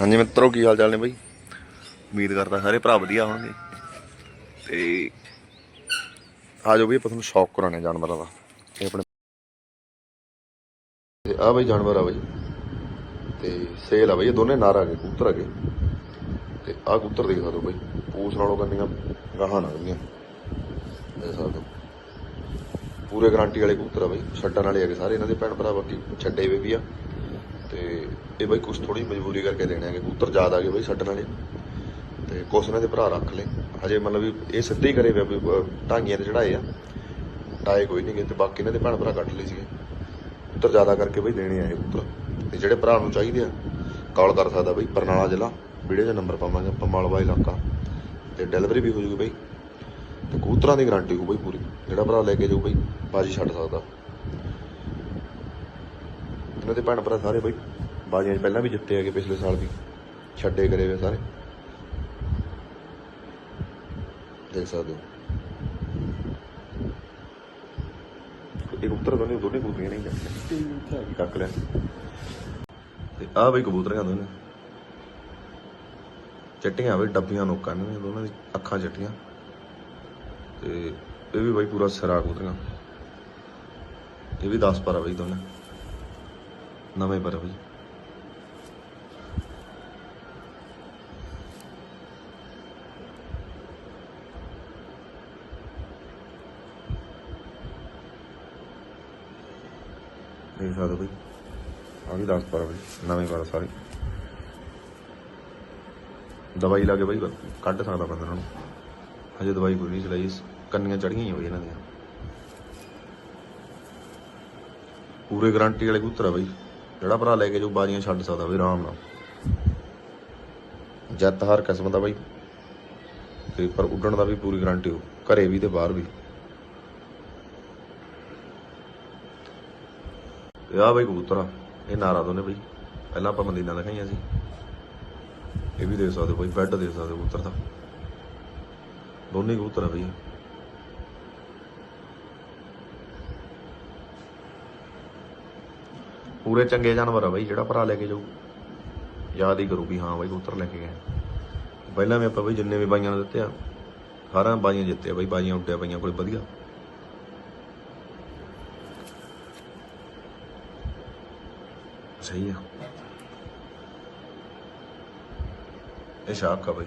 ਹਾਂਜੀ ਮਿੱਤਰੋ ਕੀ ਹਾਲ ਚਾਲ ਨੇ ਬਾਈ? ਉਮੀਦ ਕਰਦਾ ਸਾਰੇ ਭਰਾ ਵਧੀਆ ਹੋਣਗੇ। ਤੇ ਆ ਵੀ ਆਪਾਂ ਤੁਹਾਨੂੰ ਸ਼ੌਕ ਕਰਾਉਣੇ ਜਾਨਵਰਾਂ ਦਾ। ਇਹ ਆਪਣੇ ਤੇ ਆ ਬਈ ਜਾਨਵਰ ਆ ਬਈ। ਤੇ ਸੇਲ ਆ ਬਈ, ਇਹ ਦੋਨੇ ਨਾਰ ਆ ਗਏ, ਕਬੂਤਰ ਆ ਗਏ। ਤੇ ਆ ਕਬੂਤਰ ਦੇਖ ਸਕਦੇ ਬਈ। ਪੂਛ ਨਾਲੋਂ ਕੰਨੀਆਂ ਗਾਹਾਂ ਨਾ ਗਈਆਂ ਦੇਖ ਸਕਦੇ ਪੂਰੇ ਗਾਰੰਟੀ ਵਾਲੇ ਕਬੂਤਰ ਆ ਬਈ। ਛੱਡਣ ਵਾਲੇ ਹੈਗੇ ਸਾਰੇ। ਇਹਨਾਂ ਦੇ ਭੈਣ ਭਰਾ ਬਾਕੀ, ਛੱਡੇ ਹੋਏ ਵੀ ਆ। ਤੇ ਇਹ ਬਾਈ ਕੁਛ ਥੋੜੀ ਮਜਬੂਰੀ ਕਰਕੇ ਦੇਣੇ ਆਗੇ ਕਬੂਤਰ ਜ਼ਿਆਦਾ ਆ ਗਏ ਬਾਈ ਛੱਡਣ ਵਾਲੇ। ਤੇ ਕੁਛ ਇਹਨਾਂ ਦੇ ਭਰਾ ਰੱਖ ਲਏ। ਹਜੇ ਮਤਲਬ ਵੀ ਇਹ ਸਿੱਧੇ ਹੀ ਕਰੇ ਵੇ ਵੀ ਅਹ, ਢਾਂਗੀਆਂ ਤੇ ਚੜਾਏ ਆ। ਟਾਏ ਕੋਈ ਨਹੀਂ ਗਏ ਤੇ ਬਾਕੀ ਇਹਨਾਂ ਦੇ ਭੈਣ ਭਰਾ ਕੱਢ ਲਏ ਸੀਗੇ। ਕਬੂਤਰ ਜ਼ਿਆਦਾ ਕਰਕੇ ਬਾਈ ਦੇਣੇ ਆ ਇਹ ਕਬੂਤਰ। ਤੇ ਜਿਹੜੇ ਭਰਾ ਨੂੰ ਚਾਹੀਦੇ ਆ ਕਾਲ ਕਰ ਸਕਦਾ ਬਾਈ ਬਰਨਾਲਾ ਜ਼ਿਲ੍ਹਾ। ਵੀਡੀਓ 'ਚ ਨੰਬਰ ਪਾਵਾਂਗੇ ਆਪਾਂ ਮਾਲਵਾ ਇਲਾਕਾ। ਤੇ ਡਿਲੀਵਰੀ ਵੀ ਹੋ ਜੂਗੀ ਬਾਈ। ਤੇ ਕਬੂਤਰਾਂ ਦੀ ਗਾਰੰਟੀ ਹੋ ਬਾਈ ਪੂਰੀ। ਜਿਹੜਾ ਭਰਾ ਲੈ ਕੇ ਜਾਊ ਬਾਈ ਬਾਜੀ ਛੱਡ ਸਕਦਾ। ਇਹਨਾਂ ਦੇ ਭੈਣ ਭਰਾ ਸਾਰੇ ਬਾਈ ਬਾਜੀਆਂ 'ਚ ਪਹਿਲਾਂ ਵੀ ਜਿੱਤੇ ਹੈਗੇ ਪਿਛਲੇ ਸਾਲ ਵੀ। ਛੱਡੇ ਕਰੇ ਵੇ ਸਾਰੇ। ਦੇਖ ਸਕਦੇ ਹੋ। ਇਹ ਕਬੂਤਰ ਦੋਨੇ ਦੋਨੇ ਕਬੂਤਰੀਆਂ ਨਹੀਂ ਜਾਂਦੇ ਚੱਕ ਲੈ। ਤੇ ਆ ਬਈ ਕਬੂਤਰੀਆਂ ਦੋਨੇ। ਚੱਟੀਆਂ ਬਈ, ਡੱਬੀਆਂ ਨੋਕਾਂ ਨੇ, ਦੋਨਾਂ ਦੀ ਅੱਖਾਂ ਚੱਟੀਆਂ। ਤੇ ਇਹ ਵੀ ਬਈ ਪੂਰਾ ਸਿਰਾ ਕਬੂਤਰੀਆਂ। ਇਹ ਵੀ 10 ਪਰ ਆ ਬਈ ਦੋਨੇ। ਨਵੇਂ ਪਰ ਬਈ ਦੇਖ ਸਕਦੇ ਬਈ। ਆ ਵੀ 10 ਪਰ ਬਈ ਨਵੇਂ ਪਰ ਆ ਸਾਰੇ। ਦਵਾਈ ਲਾ ਕੇ ਬਈ ਕੱਢ ਸਕਦਾ ਬੰਦਾ ਇਹਨਾਂ ਨੂੰ ਹਜੇ ਦਵਾਈ ਕੋਈ ਨਹੀਂ ਚਲਾਈ, ਕੰਨੀਆਂ ਚੜੀਆਂ ਹੀ ਹੋਈ ਇਹਨਾਂ ਦੀਆਂ। ਪੂਰੇ ਗਾਰੰਟੀ ਵਾਲੇ ਕਬੂਤਰ ਆ ਬਈ। ਜਿਹੜਾ ਭਰਾ ਲੈ ਕੇ ਜੋ ਬਾਜ਼ੀਆਂ ਛੱਡ ਸਕਦਾ ਬਈ, ਆਰਾਮ ਨਾਲ। ਜੱਤ ਹਰ ਕਿਸਮ ਦਾ ਬਈ, ਤੇ ਪਰ ਉੱਡਣ ਦਾ ਵੀ ਪੂਰੀ ਗਾਰੰਟੀ ਹੋ ਘਰੇ ਵੀ ਤੇ ਬਾਹਰ ਵੀ। ਤੇ ਆ ਬਈ ਕਬੂਤਰ ਆ, ਇਹ ਨਾਰਾ ਦੋਨੇ ਬਈ, ਪਹਿਲਾਂ ਆਪਾਂ ਮੰਦੀਨਾ ਦਿਖਾਈਆਂ ਸੀ। ਇਹ ਵੀ ਦੇਖ ਸਕਦੇ ਹੋ ਬਈ, ਬੈੱਡ ਦੇ ਸਕਦੇ ਹੋ ਕਬੂਤਰ ਦਾ ਦੋਨੇ ਕਬੂਤਰ ਆ ਬਈ। ਪੂਰੇ ਚੰਗੇ ਜਾਨਵਰ ਆ ਬਈ, ਜਿਹੜਾ ਭਰਾ ਲੈ ਕੇ ਜਾਊ। ਯਾਦ ਹੀ ਕਰੂ ਵੀ ਹਾਂ ਬਈ, ਕਬੂਤਰ ਲੈ ਕੇ ਗਏ। ਪਹਿਲਾਂ ਵੀ ਆਪਾਂ ਬਈ ਜਿੰਨੇ ਵੀ ਬਾਈਆਂ ਨੂੰ ਦਿੱਤੇ ਆ, ਸਾਰਿਆਂ ਬਾਈਆਂ ਜਿੱਤੇ ਬਈ, ਬਾਈਆਂ ਉੱਡਿਆ ਬਾਈਆਂ ਕੋਲ ਵਧੀਆ। ਸਹੀ ਆ। ਇਹ ਸ਼ਾਖ ਆ ਬਈ।